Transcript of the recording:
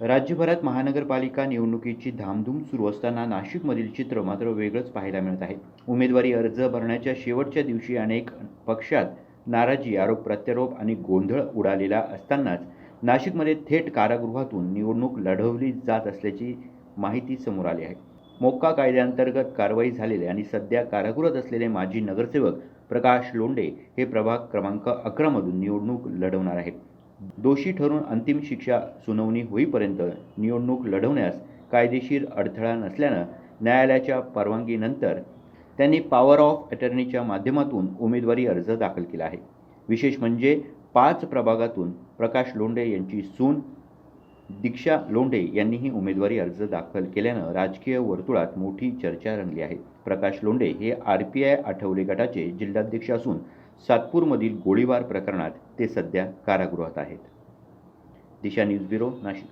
राज्यभरात महानगरपालिका निवडणुकीची धामधूम सुरू असताना नाशिकमधील चित्र मात्र वेगळंच पाहायला मिळत आहे. उमेदवारी अर्ज भरण्याच्या शेवटच्या दिवशी अनेक पक्षात नाराजी आरोप प्रत्यारोप आणि गोंधळ उडालेला असतानाच नाशिकमध्ये थेट कारागृहातून निवडणूक लढवली जात असल्याची माहिती समोर आली आहे. मोक्का कायद्याअंतर्गत कारवाई झालेले आणि सध्या कारागृहात असलेले माजी नगरसेवक प्रकाश लोंडे हे प्रभाग क्रमांक अकरामधून निवडणूक लढवणार आहेत. दोषी ठरून अंतिम शिक्षा सुनावणी होईपर्यंत निवडणूक लढवण्यास कायदेशीर अडथळा नसल्यानं न्यायालयाच्या परवानगीनंतर त्यांनी पॉवर ऑफ अटर्नीच्या माध्यमातून उमेदवारी अर्ज दाखल केला आहे. विशेष म्हणजे पाच प्रभागातून प्रकाश लोंढे यांची सून दीक्षा लोंढे यांनीही उमेदवारी अर्ज दाखल केल्यानं राजकीय वर्तुळात मोठी चर्चा रंगली आहे. प्रकाश लोंढे हे आर पी आय आठवले गटाचे जिल्हाध्यक्ष असून सातपूरमधील गोळीबार प्रकरणात ते सध्या कारागृहात आहेत. Disha news bureau Nashik.